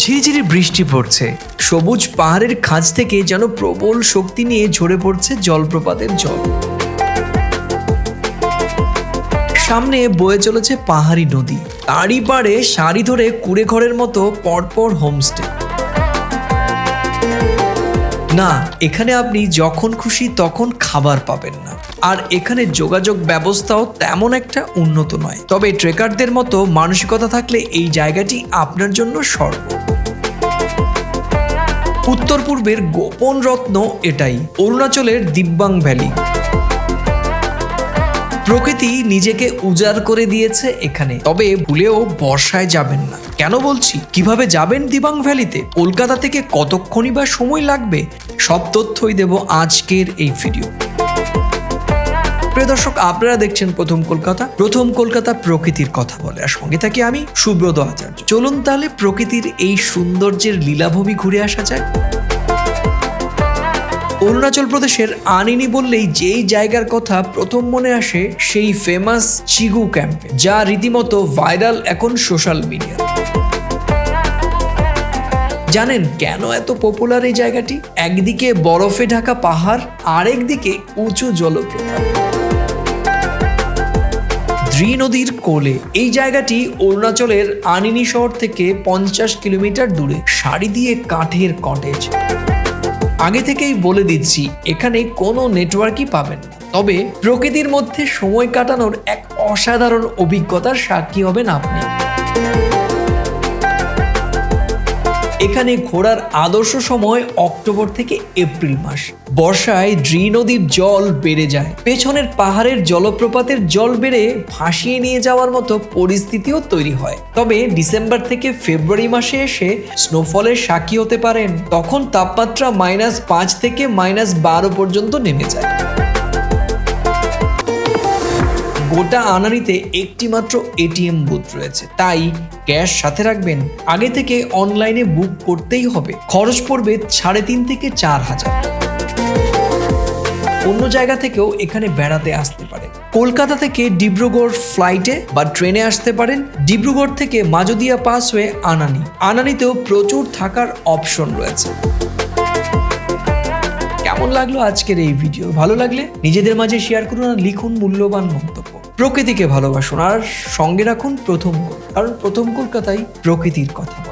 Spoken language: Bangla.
ঝিরিঝিরি বৃষ্টি পড়ছে। সবুজ পাহাড়ের খাঁজ থেকে যেন প্রবল শক্তি নিয়ে ঝরে পড়ছে জলপ্রপাতের জল। সামনে বয়ে চলেছে পাহাড়ি নদী। তারই পাড়ে সারি ধরে কুড়ে ঘরের মতো পরপর হোমস্টে। না, এখানে আপনি যখন খুশি তখন খাবার পাবেন না। আর এখানে যোগাযোগ ব্যবস্থাও তেমন একটা উন্নত নয়। তবে ট্রেকারদের মতো মানসিকতা থাকলে এই জায়গাটি আপনার জন্য স্বর্গ উত্তর পূর্বের গোপন রত্ন এটাই, অরুণাচলের দিব্যাং ভ্যালি। প্রকৃতি নিজেকে উজাড় করে দিয়েছে এখানে, তবে ভুলেও বর্ষায় যাবেন না। কেন বলছি? কীভাবে যাবেন দিবাং ভ্যালিতে? কলকাতা থেকে কতক্ষণই বা সময় লাগবে? সব তথ্যই দেব আজকের এই ভিডিও। প্রিয় দর্শক, আপনারা দেখছেন প্রথম কলকাতা। প্রথম কলকাতা প্রকৃতির কথা বলে। আর সঙ্গে থাকি আমি সুব্রত আচার্য। চলুন তাহলে প্রকৃতির এই সৌন্দর্যের লীলাভূমি ঘুরে আসা যায় অরুণাচল প্রদেশের আনিনি বললেই যেই জায়গার কথা প্রথম মনে আসে, সেই ফেমাস চিগু ক্যাম্পে যা রীতিমতো ভাইরাল এখন সোশ্যাল মিডিয়া জানেন কেন এত পপুলার এই জায়গাটি? একদিকে বরফে ঢাকা পাহাড়, আরেকদিকে উঁচু জলপ্রপাত। দ্রি নদীর কোলে। এই জায়গাটি অরুণাচলের আনিনি শহর থেকে পঞ্চাশ কিলোমিটার দূরে। শাড়ি দিয়ে কাঠের কটেজ আগে থেকেই বলে দিচ্ছি, এখানে কোনো নেটওয়ার্কই পাবেন তবে প্রকৃতির মধ্যে সময় কাটানোর এক অসাধারণ অভিজ্ঞতার সাক্ষী হবেন আপনি। এখানে ঘোরার আদর্শ সময় অক্টোবর থেকে এপ্রিল মাস। বর্ষায় ড্রি নদীর জল বেড়ে যায়। পেছনের পাহাড়ের জলপ্রপাতের জল বেড়ে ভাসিয়ে নিয়ে যাওয়ার মতো পরিস্থিতিও তৈরি হয়। তবে ডিসেম্বর থেকে ফেব্রুয়ারি মাসে এসে স্নোফলের সাক্ষী হতে পারেন। তখন তাপমাত্রা মাইনাস পাঁচ থেকে মাইনাস বারো পর্যন্ত নেমে যায়। গোটা আনারিতে একটি মাত্র এটিএম বুথ রয়েছে। তাই ক্যাশ সাথে রাখবেন, আগে থেকে অনলাইনে বুক করতেই হবে। খরচ পড়বে সাড়ে তিন থেকে চার হাজার। অন্য জায়গা থেকেও এখানে বেড়াতে আসতে পারেন। কলকাতা থেকে ডিব্রুগড় ফ্লাইটে বা ট্রেনে আসতে পারেন। ডিব্রুগড় থেকে মাজদিয়া পাস হয়ে আনানি। আনানিতেও প্রচুর থাকার অপশন রয়েছে। কেমন লাগল আজকের এই ভিডিও ভালো লাগলে নিজেদের মাঝে শেয়ার করুন আর লিখুন মূল্যবান মন্তব্য। প্রকৃতিকে ভালোবাসুন আর সঙ্গে রাখুন প্রথম কুল কারণ প্রথম কলকাতায় প্রকৃতির কথা।